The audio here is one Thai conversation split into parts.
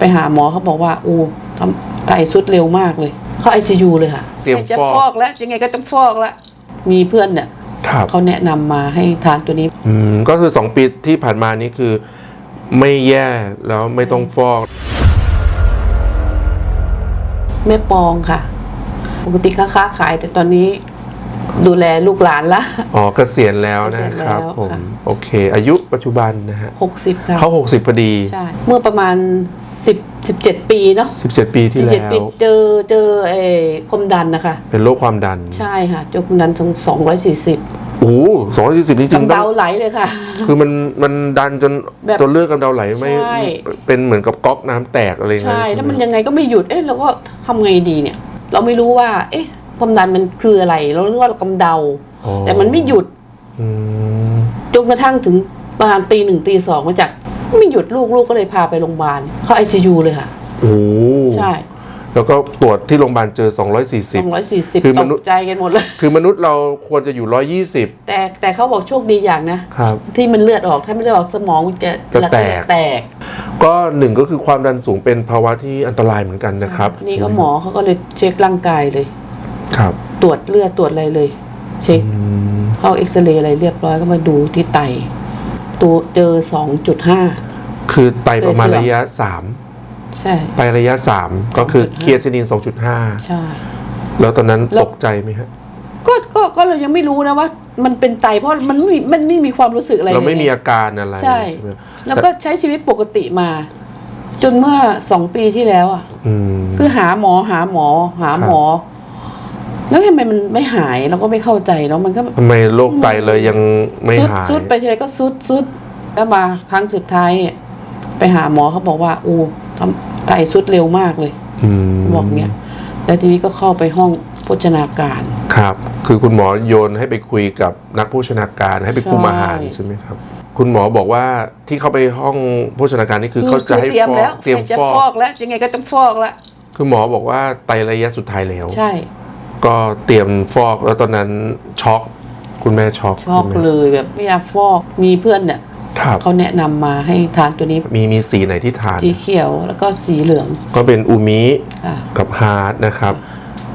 ไปหาหมอเขาบอกว่าอู้ทำไตสุดเร็วมากเลย เข้าไอซียูเลยค่ะเตรียมจะฟอกฟอกแล้วยังไงก็ต้องฟอกแล้วมีเพื่อนเนี่ยครับเขาแนะนำมาให้ทานตัวนี้ อืมก็คือ 2 ปีที่ผ่านมานี่คือ ไม่แย่แล้วไม่ต้องฟอก แม่ปองค่ะ ปกติค้าค้าขาย แต่ตอนนี้ดูแลลูกหลานละ อ๋อเกษียณแล้วนะเกษียณครับแล้วผมค่ะโอเค อายุปัจจุบันนะฮะหกสิบค่ะเขา60พอดี ใช่ เมื่อประมาณ สิบสิบเจ็ดปีเนาะ17 ปีที่สิบแล้เจ็ดปีว เจอเจอเออความดันนะคะ เป็นโรคความดันใช่ค่ะเจอความดันถึงสองร้อยสี่สิบโอ้สองร้อยสี่สิบนี่จริงกำต้อเดางไหลเลยค่ะ คือมันมันดันจนแบบตัวเลือดกำเดาไหลไม่ใช่ เป็นเหมือนกับก๊อกน้ำแตกอะไรอย่างเงี้ยใช่แล้วมันใช่ไหยังไงก็ไม่หยุด เอ๊ะเราก็ทำไงดีเนี่ย เราไม่รู้ว่า เอ๊ะความดันมันคืออะไร เรารู้ว่าเรากำเดาอ๋อแต่มันไม่หยุดอืมจนกระทั่งถึงประมาณตีหนึ่งตีสองมาจาก ไม่หยุดลูกลูกก็เลยพาไปโรงพยาบาลเข้าไอซียูเลยค่ะ โอ้ใช่แล้วก็ตรวจที่โรงพยาบาลเจอสอง240ร้อยสี่สิบคือตมนุษกย์ใจกันหมดเลย คือมนุษย์เราควรจะอยู่แต่แต่เขาบอกโชคดีอย่างนะ120ครับที่มันเลือดออก ถ้าไม่เลือดออกสมองมันจะจะแตกแตก ก็หนึ่งก็คือความดันสูงเป็นภาวะที่อันตรายเหมือนกันนะครับ นี่ก็หมอเขาก็เลยเช็คร่างกายเลย ครับ ตรวจเลือดตรวจอะไรเลย เช็คอืมเข้าเอ็กซเรย์อะไรเรียบร้อยก็มาดูที่ไต ตัวเจอสองจุดห้าคือไตประมาณเสื่อมระยะใช่3ไประยะ 3 ก็คือ2.5เครียตินินใช่2.5แล้วตอนนั้นแล้วตกใจไหมฮะก็ก็ก็เรายังไม่รู้นะว่า มันเป็นไตเพราะมันไม่มีมันไม่มีความรู้สึกอะไรเราไม่มีลยอาการอะไรใช่ไหมแล้วก็ใช้ชีวิตปกติมา จนเมื่อสองปีที่แล้วอะอืมคือหาหมอหาหมอหาหมอ แล้วทำไมมันไม่หายเราก็ไม่เข้าใจเนาะมันก็ทำไมโรคไตเลยยังไม่สุดหายสุดไปทีไรก็สุดสุดแล้วมาครั้งสุดท้ายเนี่ยไปหาหมอเขาบอกว่าอู้ทำไตสุดเร็วมากเลย อืมบอกเนี้ยแล้วทีนี้ก็เข้าไปห้องโภชนาการ ครับ คือคุณหมอโยนให้ไปคุยกับนักโภชนาการให้ไปคุมใช่อาหารใช่ไหมครับ คุณหมอบอกว่าที่เขาไปห้องโภชนาการนี่คือเขาจะให้เตรียมฟอแล้กวเตรียมจะฟอฟอกกแล้วยังไงก็ต้องฟอกแล้วคือหมอบอกว่าไตระยะสุดท้ายแล้ว ใช่ ก็เตรียมฟอกแล้วตอนนั้นช็อกคุณแม่ช็อกชอบใไหมเลยแบบไม่อยากฟอกมีเพื่อนเนี่ยครับเขาแนะนำมาให้ทานตัวนี้มีมีสีไหนที่ทาน สีเขียวแล้วก็สีเหลืองก็เป็นอูมิอะ กับฮาร์ดนะครับ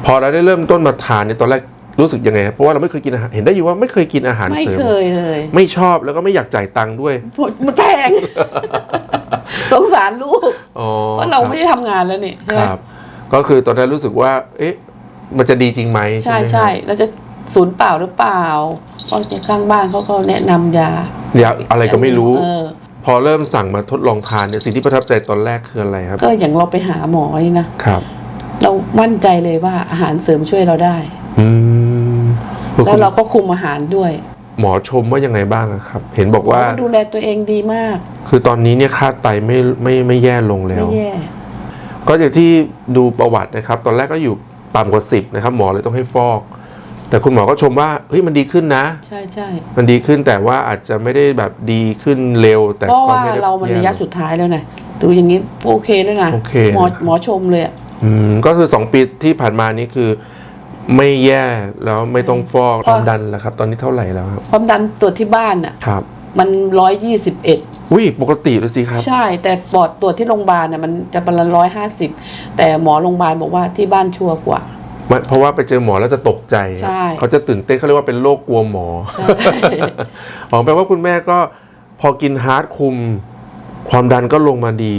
พอเราได้เริ่มต้นมาทานเนี่ยตอนแรกรู้สึกยังไงครับเพราะว่าเราไม่เคยกินอาหารเห็นได้อยู่ว่าไม่เคยกินอาหารไม่เสริม เคยเลยไม่ชอบแล้วก็ไม่อยากจ่ายตังค์ด้วยมันแพง สงสารลูก อ๋อเพราะเราไม่ได้ทำงานแล้วนี่ใช่ไหคมรับ ก็คือตอนนั้นรู้สึกว่า เอ๊ะ มันจะดีจริงไหมใช่ไหมใช่ครับเราจะศูนย์เปล่าหรือเปล่าเพราะในข้างบ้านเขาก็แนะนำยายาอะไรก็ไม่รู้เออพอเริ่มสั่งมาทดลองทานเนี่ยสิ่งที่ประทับใจตอนแรกคืออะไรครับ ก็อย่างเราไปหาหมอนี่นะครับ เรามั่นใจเลยว่าอาหารเสริมช่วยเราได้ อืมคือแล้วคุณเราก็คุมอาหารด้วย หมอชมว่ายังไงบ้างอะครับ เห็นบอกว่าเราก็ดูแลตัวเองดีมาก คือตอนนี้เนี่ยค่าไตไม่ไม่ไม่แย่ลงแล้ไม่วแย่ก็อย่างที่ดูประวัตินะครับ ตอนแรกก็อยู่ ต่ำกว่าสิบนะครับ หมอเลยต้องให้ฟอก แต่คุณหมอก็ชมว่าเฮ้ยมันดีขึ้นนะ ใช่ใช่มันดีขึ้นแต่ว่าอาจจะไม่ได้แบบดีขึ้นเร็ว แต่เพราะก็ว่าไม่ได้เรามันแย่ระยะลงสุดท้ายแล้วนะดูอย่างนี้โอเคแล้วนะโอเคหมอนะครับหมอชมเลยอะอืมก็คือ 2 ปีที่ผ่านมานี้คือ ไม่แย่แล้วไม่ต้องฟอกความดันแล้วครับ ตอนนี้เท่าไหร่แล้วครับความดันตรวจที่บ้านอะครับ มันร้อยยี่สิบเอ็ด อุ้ยปกติเลยสิครับ ใช่ แต่ปอดตรวจที่โรงพยาบาลเนี่ยมันจะประมาณร้อยห้าสิบแต่หมอโรงพยาบาลบอกว่าที่บ้านชัวร์กว่า ไม่เพราะว่าไปเจอหมอแล้วจะตกใจครับใช่เขาจะตื่นเต้นเขาเรียกว่าเป็นโรคกลัวหมอใช่ อ๋อแปลว่าคุณแม่ก็พอกินฮาร์ดคุม ความดันก็ลงมาดี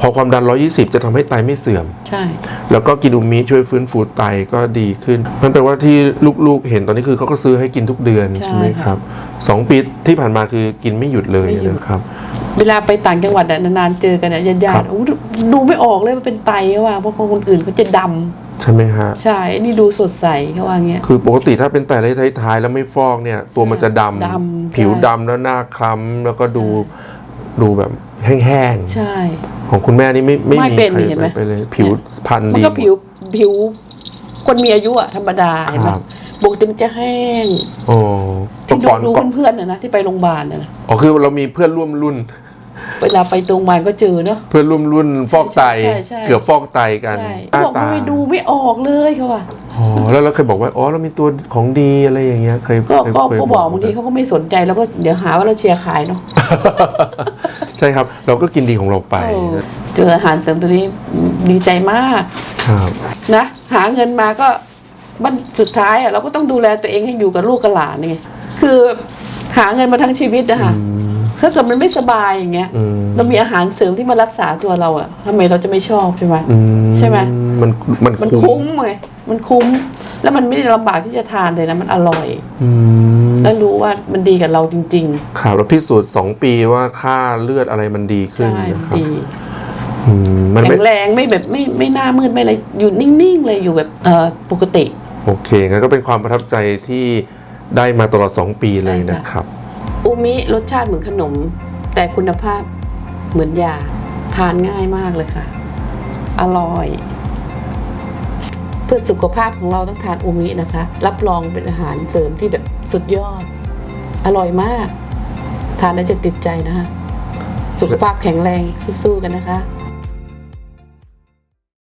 พอความดัน 120 จะทำให้ไตไม่เสื่อม ใช่ แล้วก็กินอูมิช่วยฟื้นฟูไตก็ดีขึ้น มันแปลว่าที่ลูกๆเห็นตอนนี้คือเขาก็ซื้อให้กินทุกเดือนใช่ไหมครับ สองปีที่ผ่านมาคือกินไม่หยุดเลยนะครับ เวลาไปต่างจังหวัดอะนานๆเจอกันอะญาครัติบๆโอ้ดูดูไม่ออกเลยว่าเป็นไตเขาว่าเพราะคนอื่นเขาจะดำใช่ไหมฮะ ใช่อันนี่ดูสดใสเขาว่าเงี้ย คือปกติถ้าเป็นไตระยะท้ายๆแล้วไม่ฟอกเนี่ย ตัวมันจะดดำำผิวใช่ดำแล้วหน้าคล้ำแล้วก็ดูดูแบบแห้งใช่ๆของคุณแม่นี่ไม่ไม่ไม่มีเป็นใครเห็นไหมไปเลย ผิวพันธุ์มันดีก็ผิวผิวคนมีอายุอะธรรมดาเห็นไหมครับ ปกติมันจะแห้งโอ้ที่ดูก่อนดูก่อนเพื่อนๆนะนะที่ไปโรงพยาบาลนะนะอ๋อคือเรามีเพื่อนร่วมรุ่น เวลาไปโรงพยาบาลก็เจอเนาะ เพื่อนร่วมรุ่นฟอกไต ใช่ใช่ เกือบฟอกไตกันใช่หน้าเขาบอกตาว่าไม่ดูไม่ออกเลยเขาว่าอ๋อแล้วเราเคยบอกว่า อ๋อเรามีตัวของดีอะไรอย่างเงี้ย เคยก็เคยก็เคยก็บอกบางทีเขาก็ไม่สนใจแล้วก็เดี๋ยวหาว่าเราเชียร์ขายเนาะใใช่ครับ เราก็กินดีของเราไปโอ้เจออาหารเสริมตัวนี้ดีใจมาก ครับ นะ หาเงินมาก็ บันสุดท้ายอะเราก็ต้องดูแลตัวเองให้อยู่กับลูกกับหลานนี่ไงคือหาเงินมาทั้งชีวิตนะคะถ้าเกิดมันไม่สบายอย่างเงี้ยอืมเรามีอาหารเสริมที่มารักษาตัวเราอะทำไมเราจะไม่ชอบใช่ไหมอืใช่ไหมมันมันมันคุ้คุ้มมไงมันคุ้ม แล้วมันไม่ได้ลำบากที่จะทานเลยนะมันอร่อยอืมแล้วรู้ว่ามันดีกับเราจริงครับแล้วพิสูจน์สองปีว่าค่าเลือดอะไรมันดีๆขึ้นใช่นะครับดีอืมมันแข็ไม่งแรงไม่แบบไม่ไม่หน้ามืดไม่อะไรอยู่นิ่งๆเลยอยู่แบบเออปกติ โอเคงั้นก็เป็นความประทับใจที่ได้มาตลอด 2 ปีเลยใช่ค่ะนะครับ อูมิรสชาติเหมือนขนม แต่คุณภาพเหมือนยาทานง่ายมากเลยค่ะ อร่อย เพื่อสุขภาพของเราต้องทานอูมินะคะ รับรองเป็นอาหารเสริมที่แบบสุดยอด อร่อยมาก ทานแล้วจะติดใจนะคะ สุขภาพแข็งแรงสู้ๆกันนะคะ